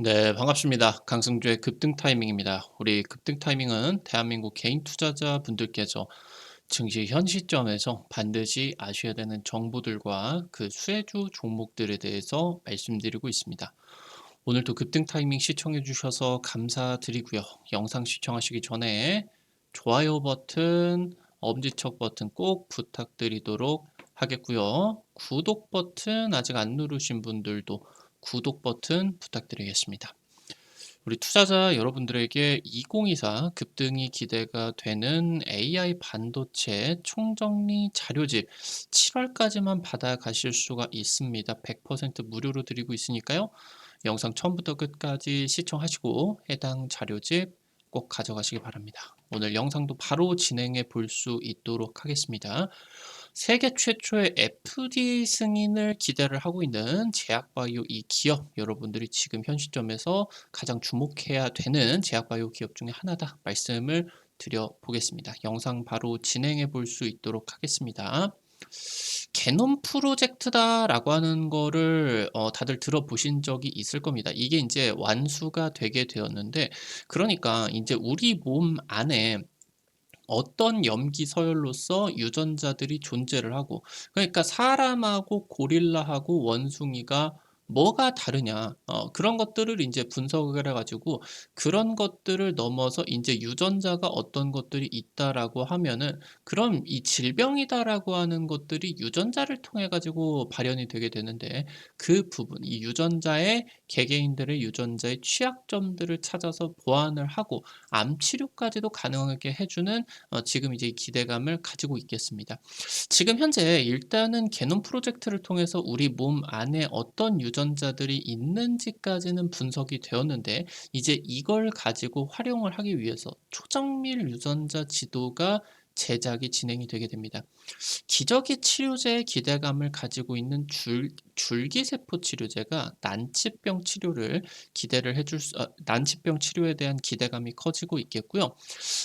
네, 반갑습니다. 강승주의 급등 타이밍입니다. 우리 급등 타이밍은 대한민국 개인 투자자 분들께서 증시 현 시점에서 반드시 아셔야 되는 정보들과 그 수혜주 종목들에 대해서 말씀드리고 있습니다. 오늘도 급등 타이밍 시청해 주셔서 감사드리고요. 영상 시청하시기 전에 좋아요 버튼, 엄지척 버튼 꼭 부탁드리도록 하겠고요. 구독 버튼 아직 안 누르신 분들도 구독 버튼 부탁드리겠습니다. 우리 투자자 여러분들에게 2024 급등이 기대가 되는 AI 반도체 총정리 자료집 7월까지만 받아가실 수가 있습니다. 100% 무료로 드리고 있으니까요. 영상 처음부터 끝까지 시청하시고 해당 자료집 꼭 가져가시기 바랍니다. 오늘 영상도 바로 진행해 볼 수 있도록 하겠습니다. 세계 최초의 FDA 승인을 기대를 하고 있는 제약바이오 이 기업 여러분들이 지금 현 시점에서 가장 주목해야 되는 제약바이오 기업 중에 하나다 말씀을 드려보겠습니다. 영상 바로 진행해 볼 수 있도록 하겠습니다. 개놈 프로젝트다라고 하는 거를 어, 다들 들어보신 적이 있을 겁니다. 이게 이제 완수가 되게 되었는데, 그러니까 이제 우리 몸 안에 어떤 염기 서열로서 유전자들이 존재를 하고 그러니까 사람하고 고릴라하고 원숭이가 뭐가 다르냐 어, 그런 것들을 이제 분석을 해가지고 그런 것들을 넘어서 이제 유전자가 어떤 것들이 있다라고 하면은 그럼 이 질병이다라고 하는 것들이 유전자를 통해 가지고 발현이 되게 되는데 그 부분 이 유전자의 개개인들의 유전자의 취약점들을 찾아서 보완을 하고 암 치료까지도 가능하게 해주는 어, 지금 이제 기대감을 가지고 있겠습니다. 지금 현재 일단은 개놈 프로젝트를 통해서 우리 몸 안에 어떤 유전 유전자들이 있는지까지는 분석이 되었는데 이제 이걸 가지고 활용을 하기 위해서 초정밀 유전자 지도가 제작이 진행이 되게 됩니다. 기저귀 치료제의 기대감을 가지고 있는 줄, 줄기세포 치료제가 난치병 치료를 기대를 해줄 수, 어, 난치병 치료에 대한 기대감이 커지고 있겠고요.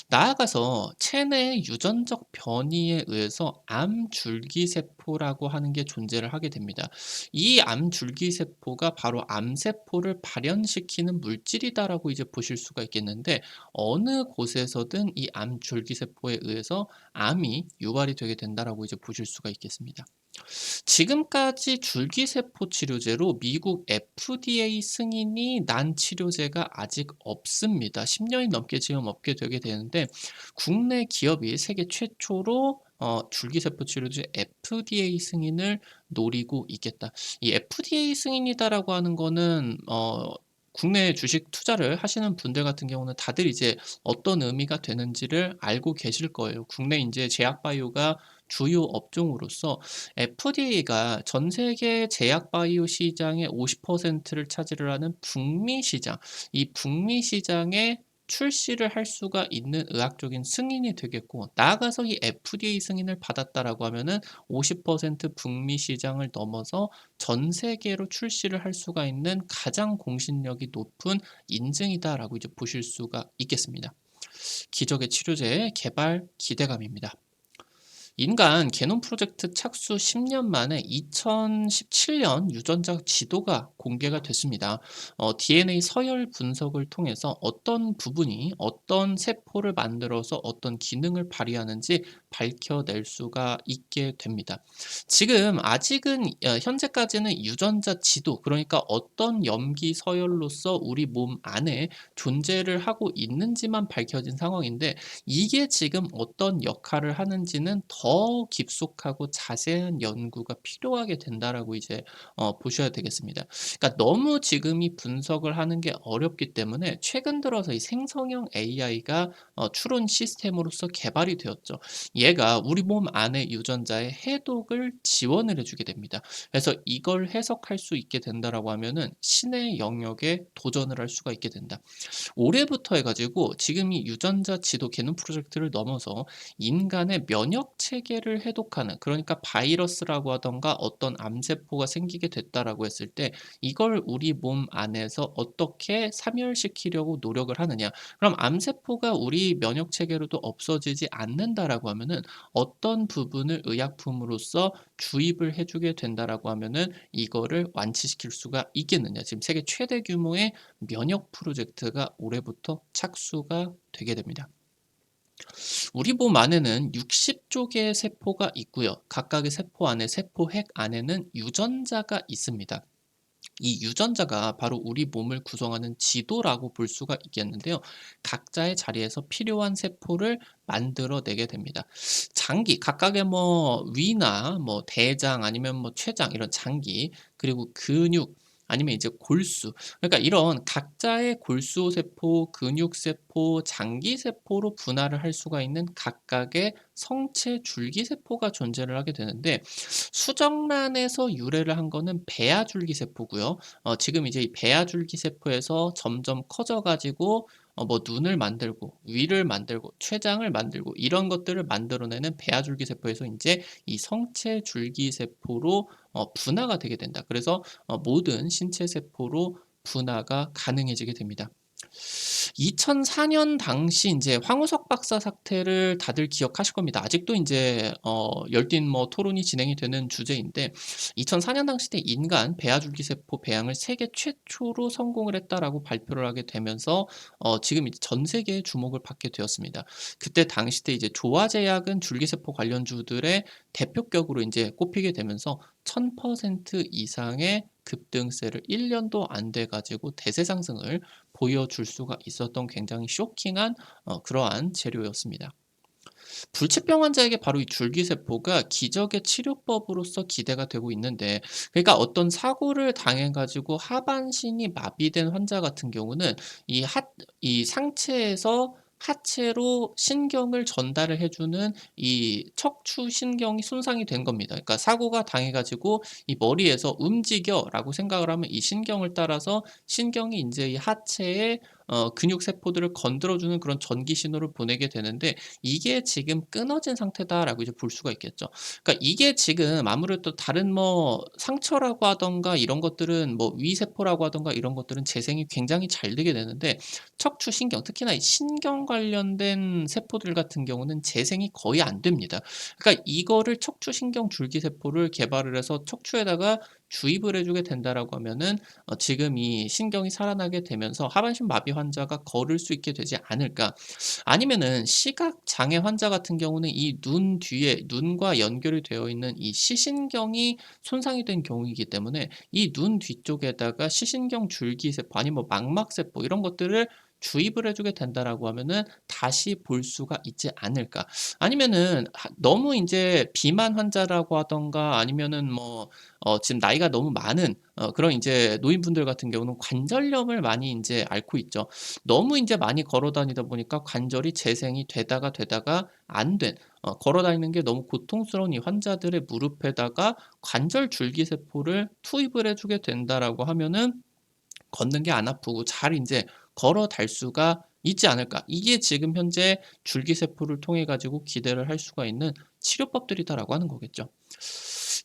나아가서 체내 유전적 변이에 의해서 암 줄기세포라고 하는 게 존재를 하게 됩니다. 이 암 줄기세포가 바로 암세포를 발현시키는 물질이다라고 이제 보실 수가 있겠는데 어느 곳에서든 이 암 줄기세포에 의해서 암이 유발이 되게 된다라고 이제 보실 수가 있겠습니다. 지금까지 줄기세포 치료제로 미국 FDA 승인이 난 치료제가 아직 없습니다. 10년이 넘게 지금 없게 되게 되는데 국내 기업이 세계 최초로 어, 줄기세포 치료제 FDA 승인을 노리고 있겠다. 이 FDA 승인이다라고 하는 거는 어, 국내 주식 투자를 하시는 분들 같은 경우는 다들 이제 어떤 의미가 되는지를 알고 계실 거예요. 국내 이제 제약바이오가 주요 업종으로서 FDA가 전 세계 제약 바이오 시장의 50%를 차지를 하는 북미 시장, 이 북미 시장에 출시를 할 수가 있는 의학적인 승인이 되겠고 나아가서 이 FDA 승인을 받았다라고 하면은 50% 북미 시장을 넘어서 전 세계로 출시를 할 수가 있는 가장 공신력이 높은 인증이다라고 이제 보실 수가 있겠습니다. 기적의 치료제 개발 기대감입니다. 인간 게놈 프로젝트 착수 10년 만에 2017년 유전자 지도가 공개가 됐습니다. 어, DNA 서열 분석을 통해서 어떤 부분이 어떤 세포를 만들어서 어떤 기능을 발휘하는지 밝혀낼 수가 있게 됩니다. 지금 아직은 어, 현재까지는 유전자 지도 그러니까 어떤 염기 서열로서 우리 몸 안에 존재를 하고 있는지만 밝혀진 상황인데 이게 지금 어떤 역할을 하는지는 더더 깊숙하고 자세한 연구가 필요하게 된다라고 이제 어, 보셔야 되겠습니다. 그러니까 너무 지금 이 분석을 하는 게 어렵기 때문에 최근 들어서 이 생성형 AI가 어, 추론 시스템으로서 개발이 되었죠. 얘가 우리 몸 안에 유전자의 해독을 지원을 해주게 됩니다. 그래서 이걸 해석할 수 있게 된다라고 하면은 신의 영역에 도전을 할 수가 있게 된다. 올해부터 해가지고 지금 이 유전자 지도 개념 프로젝트를 넘어서 인간의 면역 체 체계를 해독하는 그러니까 바이러스라고 하던가 어떤 암세포가 생기게 됐다라고 했을 때 이걸 우리 몸 안에서 어떻게 사멸시키려고 노력을 하느냐. 그럼 암세포가 우리 면역 체계로도 없어지지 않는다라고 하면은 어떤 부분을 의약품으로서 주입을 해 주게 된다라고 하면은 이거를 완치시킬 수가 있겠느냐. 지금 세계 최대 규모의 면역 프로젝트가 올해부터 착수가 되게 됩니다. 우리 몸 안에는 60조 개의 세포가 있고요. 각각의 세포 안에 세포 핵 안에는 유전자가 있습니다. 이 유전자가 바로 우리 몸을 구성하는 지도라고 볼 수가 있겠는데요. 각자의 자리에서 필요한 세포를 만들어내게 됩니다. 장기, 각각의 뭐 위나 뭐 대장 아니면 뭐 췌장 이런 장기 그리고 근육 아니면 이제 골수. 그러니까 이런 각자의 골수세포, 근육세포, 장기세포로 분할을 할 수가 있는 각각의 성체 줄기세포가 존재를 하게 되는데 수정란에서 유래를 한 거는 배아줄기세포고요. 어, 지금 이제 이 배아줄기세포에서 점점 커져가지고 어, 뭐 눈을 만들고 위를 만들고 췌장을 만들고 이런 것들을 만들어내는 배아줄기 세포에서 이제 이 성체 줄기 세포로 어, 분화가 되게 된다. 그래서 어, 모든 신체 세포로 분화가 가능해지게 됩니다. 2004년 당시 이제 황우석 박사 사태를 다들 기억하실 겁니다. 아직도 이제 어 열띤 뭐 토론이 진행이 되는 주제인데 2004년 당시 때 인간 배아줄기 세포 배양을 세계 최초로 성공을 했다라고 발표를 하게 되면서 어 지금 이제 전 세계의 주목을 받게 되었습니다. 그때 당시 때 이제 조화제약은 줄기세포 관련주들의 대표격으로 이제 꼽히게 되면서 1000% 이상의 급등세를 1년도 안 돼 가지고 대세 상승을 보여줄 수가 있었던 굉장히 쇼킹한 어, 그러한 재료였습니다. 불치병 환자에게 바로 이 줄기세포가 기적의 치료법으로서 기대가 되고 있는데 그러니까 어떤 사고를 당해 가지고 하반신이 마비된 환자 같은 경우는 이 하, 이 상체에서 하체로 신경을 전달을 해주는 이 척추 신경이 손상이 된 겁니다. 그러니까 사고가 당해가지고 이 머리에서 움직여라고 생각을 하면 이 신경을 따라서 신경이 이제 이 하체에 어, 근육 세포들을 건드려주는 그런 전기 신호를 보내게 되는데 이게 지금 끊어진 상태다라고 이제 볼 수가 있겠죠. 그러니까 이게 지금 아무래도 다른 뭐 상처라고 하던가 이런 것들은 뭐 위세포라고 하던가 이런 것들은 재생이 굉장히 잘 되게 되는데 척추 신경 특히나 이 신경 관련된 세포들 같은 경우는 재생이 거의 안 됩니다. 그러니까 이거를 척추 신경 줄기 세포를 개발을 해서 척추에다가 주입을 해주게 된다라고 하면은 어, 지금 이 신경이 살아나게 되면서 하반신 마비 환자가 걸을 수 있게 되지 않을까? 아니면은 시각 장애 환자 같은 경우는 이 눈 뒤에 눈과 연결이 되어 있는 이 시신경이 손상이 된 경우이기 때문에 이 눈 뒤쪽에다가 시신경 줄기세포 아니면 뭐 망막세포 이런 것들을 주입을 해주게 된다라고 하면은 다시 볼 수가 있지 않을까. 아니면은 너무 이제 비만 환자라고 하던가 아니면은 뭐 어, 지금 나이가 너무 많은 어, 그런 이제 노인분들 같은 경우는 관절염을 많이 이제 앓고 있죠. 너무 이제 많이 걸어 다니다 보니까 관절이 재생이 되다가 되다가 안 된, 어, 걸어 다니는 게 너무 고통스러운 이 환자들의 무릎에다가 관절 줄기세포를 투입을 해주게 된다라고 하면은 걷는 게 안 아프고 잘 이제 걸어 달 수가 있지 않을까. 이게 지금 현재 줄기세포를 통해 가지고 기대를 할 수가 있는 치료법들이다라고 하는 거겠죠.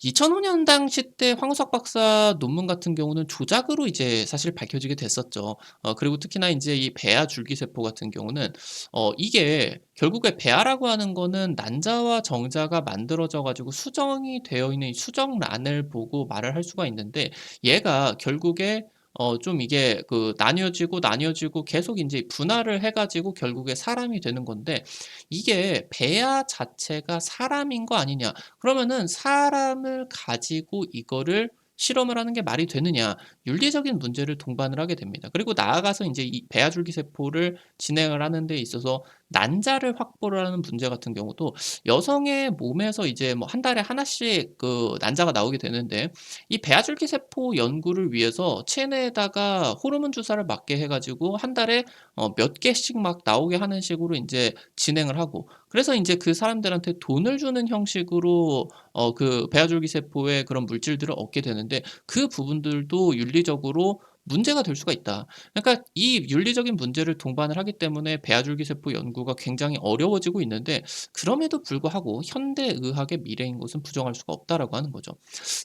2005년 당시 때 황우석 박사 논문 같은 경우는 조작으로 이제 사실 밝혀지게 됐었죠. 어, 그리고 특히나 이제 이 배아 줄기세포 같은 경우는 어, 이게 결국에 배아라고 하는 거는 난자와 정자가 만들어져 가지고 수정이 되어 있는 수정란을 보고 말을 할 수가 있는데 얘가 결국에 어 좀 이게 그 나뉘어지고 나뉘어지고 계속 인제 분할을 해 가지고 결국에 사람이 되는 건데 이게 배아 자체가 사람인 거 아니냐. 그러면은 사람을 가지고 이거를 실험을 하는 게 말이 되느냐 윤리적인 문제를 동반을 하게 됩니다. 그리고 나아가서 이제 이 배아줄기 세포를 진행을 하는 데 있어서 난자를 확보를 하는 문제 같은 경우도 여성의 몸에서 이제 뭐 한 달에 하나씩 그 난자가 나오게 되는데 이 배아줄기 세포 연구를 위해서 체내에다가 호르몬 주사를 맞게 해가지고 한 달에 어 몇 개씩 막 나오게 하는 식으로 이제 진행을 하고 그래서 이제 그 사람들한테 돈을 주는 형식으로 어 그 배아줄기 세포의 그런 물질들을 얻게 되는데 그 부분들도 윤리적으로 문제가 될 수가 있다. 그러니까 이 윤리적인 문제를 동반을 하기 때문에 배아줄기 세포 연구가 굉장히 어려워지고 있는데 그럼에도 불구하고 현대 의학의 미래인 것은 부정할 수가 없다라고 하는 거죠.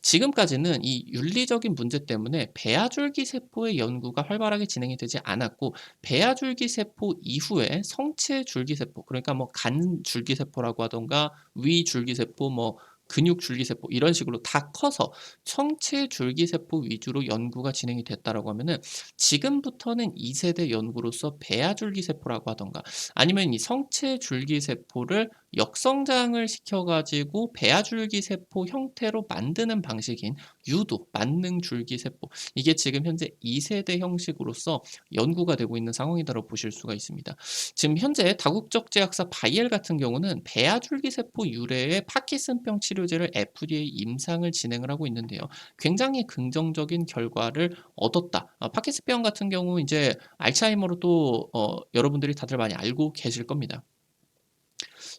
지금까지는 이 윤리적인 문제 때문에 배아줄기 세포의 연구가 활발하게 진행이 되지 않았고 배아줄기 세포 이후에 성체 줄기 세포 그러니까 뭐 간 줄기 세포라고 하던가 위 줄기 세포 뭐 근육 줄기세포 이런 식으로 다 커서 성체줄기세포 위주로 연구가 진행이 됐다라고 하면은 지금부터는 2세대 연구로서 배아 줄기세포라고 하던가 아니면 이 성체 줄기세포를 역성장을 시켜가지고 배아줄기 세포 형태로 만드는 방식인 유도, 만능 줄기 세포 이게 지금 현재 2세대 형식으로서 연구가 되고 있는 상황이다라고 보실 수가 있습니다. 지금 현재 다국적 제약사 바이엘 같은 경우는 배아줄기 세포 유래의 파키슨병 치료제를 FDA 임상을 진행을 하고 있는데요. 굉장히 긍정적인 결과를 얻었다. 어, 파키슨병 같은 경우 이제 알츠하이머로 또 어, 여러분들이 다들 많이 알고 계실 겁니다.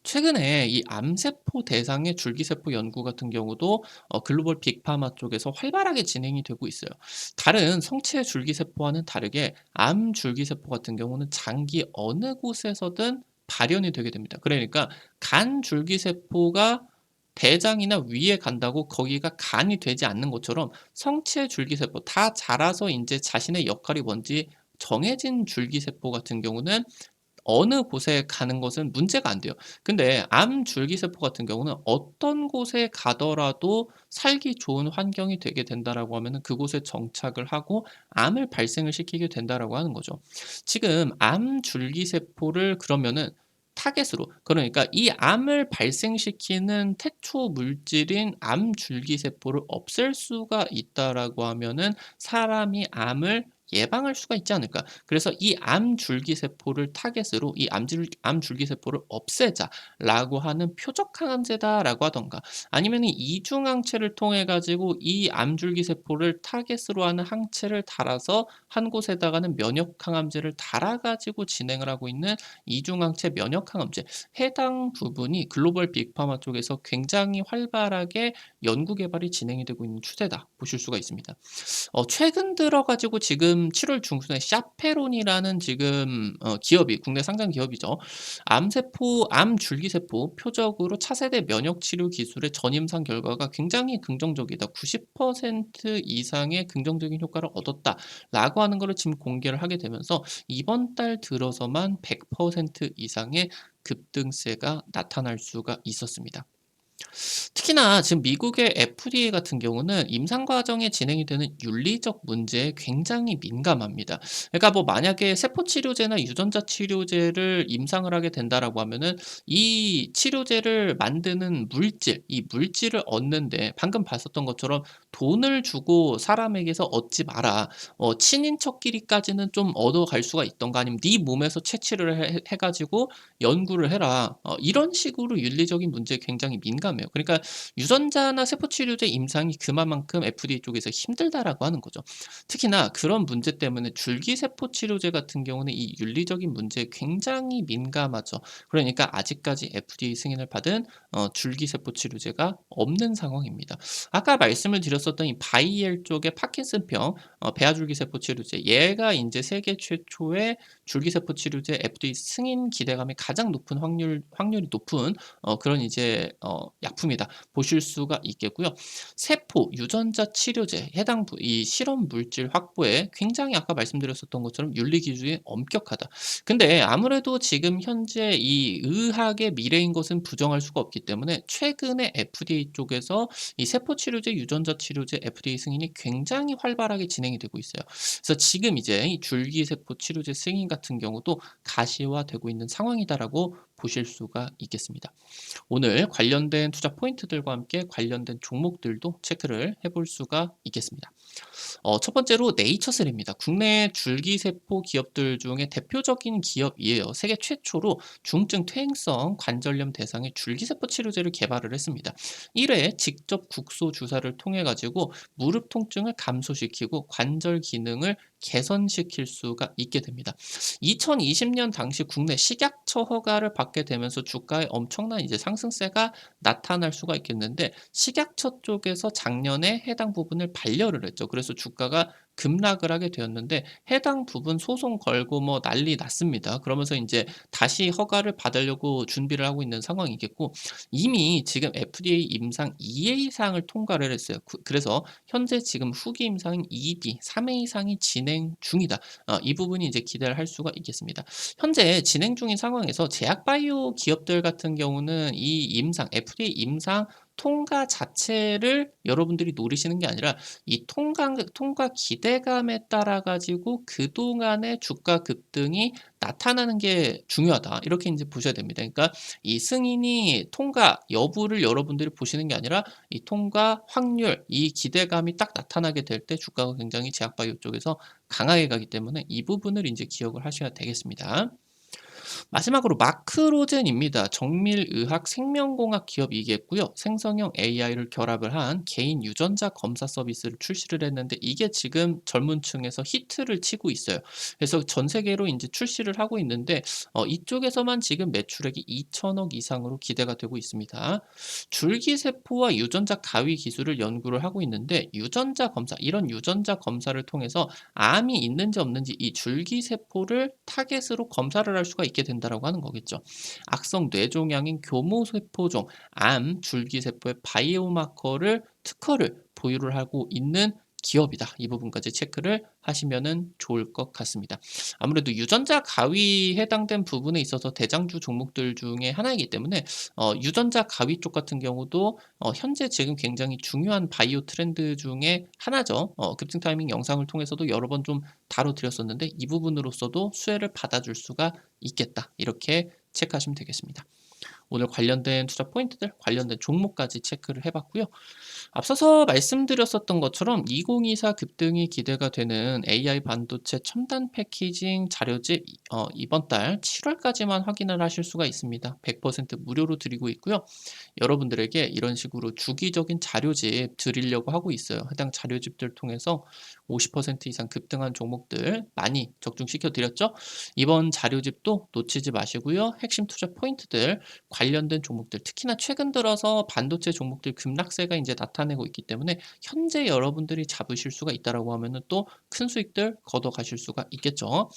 최근에 이 암세포 대상의 줄기세포 연구 같은 경우도 어, 글로벌 빅파마 쪽에서 활발하게 진행이 되고 있어요. 다른 성체 줄기세포와는 다르게 암 줄기세포 같은 경우는 장기 어느 곳에서든 발현이 되게 됩니다. 그러니까 간 줄기세포가 대장이나 위에 간다고 거기가 간이 되지 않는 것처럼 성체 줄기세포 다 자라서 이제 자신의 역할이 뭔지 정해진 줄기세포 같은 경우는 어느 곳에 가는 것은 문제가 안 돼요. 근데 암 줄기세포 같은 경우는 어떤 곳에 가더라도 살기 좋은 환경이 되게 된다라고 하면은 그곳에 정착을 하고 암을 발생을 시키게 된다라고 하는 거죠. 지금 암 줄기세포를 그러면은 타겟으로 그러니까 이 암을 발생시키는 태초 물질인 암 줄기세포를 없앨 수가 있다라고 하면은 사람이 암을 예방할 수가 있지 않을까. 그래서 이 암 줄기세포를 타겟으로 이 암 줄, 암 줄기세포를 없애자라고 하는 표적 항암제다라고 하던가 아니면 이 이중항체를 통해 가지고 이 암 줄기세포를 타겟으로 하는 항체를 달아서 한 곳에다가는 면역항암제를 달아가지고 진행을 하고 있는 이중항체 면역항암제 해당 부분이 글로벌 빅파마 쪽에서 굉장히 활발하게 연구 개발이 진행이 되고 있는 추세다 보실 수가 있습니다. 어, 최근 들어 가지고 지금 7월 중순에 샤페론이라는 지금 어, 기업이 국내 상장 기업이죠. 암세포, 암 줄기세포 표적으로 차세대 면역 치료 기술의 전임상 결과가 굉장히 긍정적이다. 90% 이상의 긍정적인 효과를 얻었다라고 하는 것을 지금 공개를 하게 되면서 이번 달 들어서만 100% 이상의 급등세가 나타날 수가 있었습니다. 특히나 지금 미국의 FDA 같은 경우는 임상 과정에 진행이 되는 윤리적 문제에 굉장히 민감합니다. 그러니까 뭐 만약에 세포 치료제나 유전자 치료제를 임상을 하게 된다라고 하면은 이 치료제를 만드는 물질, 이 물질을 얻는데 방금 봤었던 것처럼 돈을 주고 사람에게서 얻지 마라. 어, 친인척끼리까지는 좀 얻어갈 수가 있던가 아니면 네 몸에서 채취를 해, 해가지고 연구를 해라. 어, 이런 식으로 윤리적인 문제에 굉장히 민감 해요. 그러니까 유전자나 세포치료제 임상이 그만큼 FDA 쪽에서 힘들다라고 하는 거죠. 특히나 그런 문제 때문에 줄기세포 치료제 같은 경우는 이 윤리적인 문제에 굉장히 민감하죠. 그러니까 아직까지 FDA 승인을 받은 어, 줄기세포 치료제가 없는 상황입니다. 아까 말씀을 드렸었던 이 바이엘 쪽의 파킨슨병 어, 배아줄기세포 치료제 얘가 이제 세계 최초의 줄기세포 치료제 FDA 승인 기대감이 가장 높은 확률 확률이 높은 어, 그런 이제 어, 약품이다 보실 수가 있겠고요. 세포 유전자 치료제 해당 부, 이 실험 물질 확보에 굉장히 아까 말씀드렸었던 것처럼 윤리 기준이 엄격하다. 근데 아무래도 지금 현재 이 의학의 미래인 것은 부정할 수가 없기 때문에 최근에 FDA 쪽에서 이 세포 치료제 유전자 치료제 FDA 승인이 굉장히 활발하게 진행이 되고 있어요. 그래서 지금 이제 이 줄기세포 치료제 승인 같은 경우도 가시화되고 있는 상황이다라고 보실 수가 있겠습니다. 오늘 관련된 투자 포인트들과 함께 관련된 종목들도 체크를 해볼 수가 있겠습니다. 어, 첫 번째로 네이처셀입니다. 국내 줄기세포 기업들 중에 대표적인 기업이에요. 세계 최초로 중증 퇴행성 관절염 대상의 줄기세포 치료제를 개발을 했습니다. 1회 직접 국소 주사를 통해 가지고 무릎 통증을 감소시키고 관절 기능을 개선시킬 수가 있게 됩니다. 2020년 당시 국내 식약처 허가를 받게 되면서 주가에 엄청난 이제 상승세가 나타날 수가 있겠는데 식약처 쪽에서 작년에 해당 부분을 반려를 했죠. 그래서 주가가 급락을 하게 되었는데 해당 부분 소송 걸고 뭐 난리 났습니다. 그러면서 인제 다시 허가를 받으려고 준비를 하고 있는 상황이겠고 이미 지금 FDA 임상 2회 이상을 통과를 했어요. 그 그래서 현재 지금 후기 임상인 2B, 3회 이상이 진행 중이다. 어 이 부분이 이제 기대를 할 수가 있겠습니다. 현재 진행 중인 상황에서 제약 바이오 기업들 같은 경우는 이 임상 FDA 임상 통과 자체를 여러분들이 노리시는 게 아니라 이 통과 통과 기대감에 따라 가지고 그동안의 주가 급등이 나타나는 게 중요하다. 이렇게 인제 보셔야 됩니다. 그러니까 이 승인이 통과 여부를 여러분들이 보시는 게 아니라 이 통과 확률, 이 기대감이 딱 나타나게 될 때 주가가 굉장히 제약 바이오 쪽에서 강하게 가기 때문에 이 부분을 인제 기억을 하셔야 되겠습니다. 마지막으로 마크로젠입니다. 정밀의학 생명공학 기업이겠고요. 생성형 AI를 결합을 한 개인 유전자 검사 서비스를 출시를 했는데 이게 지금 젊은 층에서 히트를 치고 있어요. 그래서 전 세계로 인제 출시를 하고 있는데 어 이쪽에서만 지금 매출액이 2,000억 이상으로 기대가 되고 있습니다. 줄기세포와 유전자 가위 기술을 연구를 하고 있는데 유전자 검사 이런 유전자 검사를 통해서 암이 있는지 없는지 이 줄기세포를 타겟으로 검사를 할 수가 있게 된다라고 하는 거겠죠. 악성 뇌종양인 교모세포종, 암, 줄기세포의 바이오마커를 특허를 보유를 하고 있는 기업이다. 이 부분까지 체크를 하시면은 좋을 것 같습니다. 아무래도 유전자 가위에 해당된 부분에 있어서 대장주 종목들 중에 하나이기 때문에 어 유전자 가위 쪽 같은 경우도 어 현재 지금 굉장히 중요한 바이오 트렌드 중에 하나죠. 어 급등 타이밍 영상을 통해서도 여러 번 좀 다뤄드렸었는데 이 부분으로서도 수혜를 받아줄 수가 있겠다. 이렇게 체크하시면 되겠습니다. 오늘 관련된 투자 포인트들, 관련된 종목까지 체크를 해봤고요. 앞서서 말씀드렸었던 것처럼 2024 급등이 기대가 되는 AI 반도체 첨단 패키징 자료집 어, 이번 달 7월까지만 확인을 하실 수가 있습니다. 100% 무료로 드리고 있고요. 여러분들에게 이런 식으로 주기적인 자료집 드리려고 하고 있어요. 해당 자료집들 통해서 50% 이상 급등한 종목들 많이 적중시켜 드렸죠. 이번 자료집도 놓치지 마시고요. 핵심 투자 포인트들 관련된 종목들 특히나 최근 들어서 반도체 종목들 급락세가 이제 나타내고 있기 때문에 현재 여러분들이 잡으실 수가 있다라고 하면은 또 큰 수익들 걷어 가실 수가 있겠죠.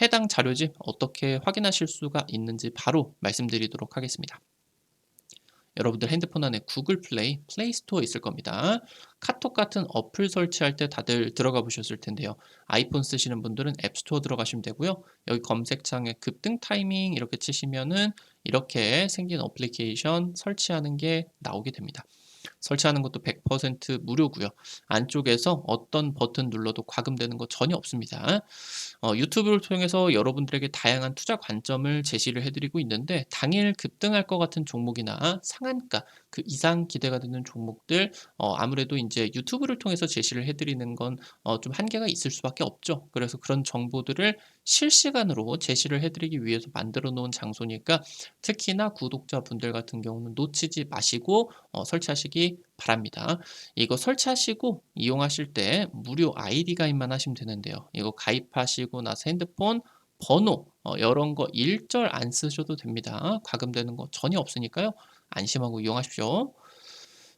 해당 자료집 어떻게 확인하실 수가 있는지 바로 말씀드리도록 하겠습니다. 여러분들 핸드폰 안에 구글 플레이, 플레이 스토어 있을 겁니다. 카톡 같은 어플 설치할 때 다들 들어가 보셨을 텐데요. 아이폰 쓰시는 분들은 앱스토어 들어가시면 되고요. 여기 검색창에 급등 타이밍 이렇게 치시면은 이렇게 생긴 어플리케이션 설치하는 게 나오게 됩니다. 설치하는 것도 100% 무료고요. 안쪽에서 어떤 버튼 눌러도 과금되는 거 전혀 없습니다. 어, 유튜브를 통해서 여러분들에게 다양한 투자 관점을 제시를 해드리고 있는데 당일 급등할 것 같은 종목이나 상한가 그 이상 기대가 되는 종목들 어, 아무래도 이제 유튜브를 통해서 제시를 해드리는 건좀 어, 한계가 있을 수밖에 없죠. 그래서 그런 정보들을 실시간으로 제시를 해드리기 위해서 만들어 놓은 장소니까 특히나 구독자분들 같은 경우는 놓치지 마시고 어, 설치하시기 바랍니다. 이거 설치하시고 이용하실 때 무료 아이디 가입만 하시면 되는데요. 이거 가입하시고 나서 핸드폰 번호 어, 이런 거 일절 안 쓰셔도 됩니다. 과금되는 거 전혀 없으니까요. 안심하고 이용하십시오.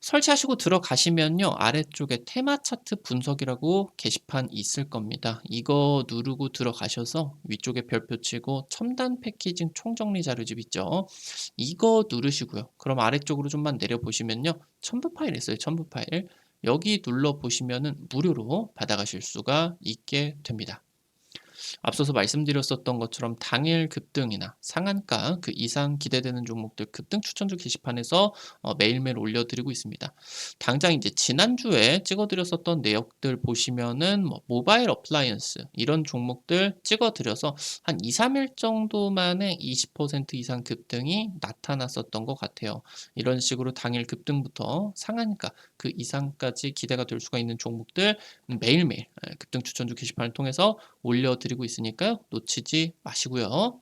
설치하시고 들어가시면요. 아래쪽에 테마 차트 분석이라고 게시판 있을 겁니다. 이거 누르고 들어가셔서 위쪽에 별표 치고 첨단 패키징 총정리 자료집 있죠. 이거 누르시고요. 그럼 아래쪽으로 좀만 내려보시면요. 첨부 파일 있어요. 첨부 파일. 여기 눌러보시면은 무료로 받아가실 수가 있게 됩니다. 앞서서 말씀드렸었던 것처럼 당일 급등이나 상한가 그 이상 기대되는 종목들 급등 추천주 게시판에서 어, 매일매일 올려드리고 있습니다. 당장 이제 지난주에 찍어드렸었던 내역들 보시면은 뭐 모바일 어플라이언스 이런 종목들 찍어드려서 한 2, 3일 정도 만에 20% 이상 급등이 나타났었던 것 같아요. 이런 식으로 당일 급등부터 상한가 그 이상까지 기대가 될 수가 있는 종목들 매일매일 급등 추천주 게시판을 통해서 올려드리고 있으니까요. 놓치지 마시고요.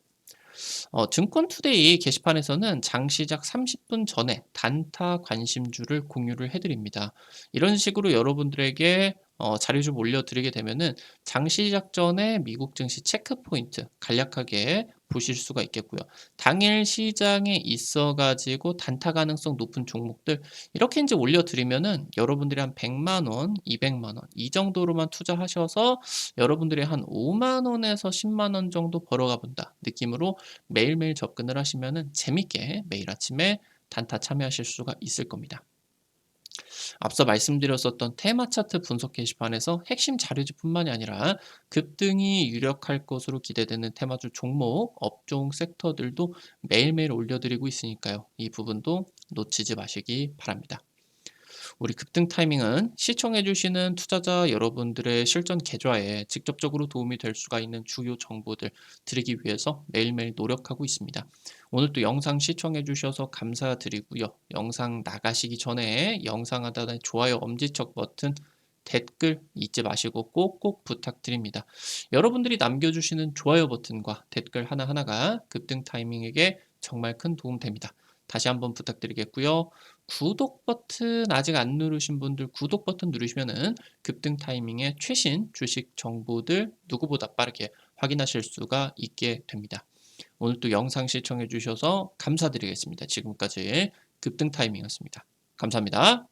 어, 증권투데이 게시판에서는 장 시작 30분 전에 단타 관심주를 공유를 해드립니다. 이런 식으로 여러분들에게 어, 자료 좀 올려드리게 되면은 장 시작 전에 미국 증시 체크 포인트 간략하게 보실 수가 있겠고요. 당일 시장에 있어 가지고 단타 가능성 높은 종목들 이렇게 이제 올려드리면은 여러분들이 한 100만 원, 200만 원 이 정도로만 투자하셔서 여러분들이 한 5만 원에서 10만 원 정도 벌어가 본다 느낌으로 매일매일 접근을 하시면은 재밌게 매일 아침에 단타 참여하실 수가 있을 겁니다. 앞서 말씀드렸었던 테마 차트 분석 게시판에서 핵심 자료지뿐만이 아니라 급등이 유력할 것으로 기대되는 테마주 종목, 업종 섹터들도 매일매일 올려드리고 있으니까요. 이 부분도 놓치지 마시기 바랍니다. 우리 급등 타이밍은 시청해주시는 투자자 여러분들의 실전 계좌에 직접적으로 도움이 될 수가 있는 주요 정보들 드리기 위해서 매일매일 노력하고 있습니다. 오늘 또 영상 시청해주셔서 감사드리고요. 영상 나가시기 전에 영상 하단에 좋아요 엄지척 버튼 댓글 잊지 마시고 꼭꼭 부탁드립니다. 여러분들이 남겨주시는 좋아요 버튼과 댓글 하나하나가 급등 타이밍에게 정말 큰 도움 됩니다. 다시 한번 부탁드리겠고요. 구독 버튼 아직 안 누르신 분들 구독 버튼 누르시면은 급등 타이밍의 최신 주식 정보들 누구보다 빠르게 확인하실 수가 있게 됩니다. 오늘 또 영상 시청해 주셔서 감사드리겠습니다. 지금까지 급등 타이밍이었습니다. 감사합니다.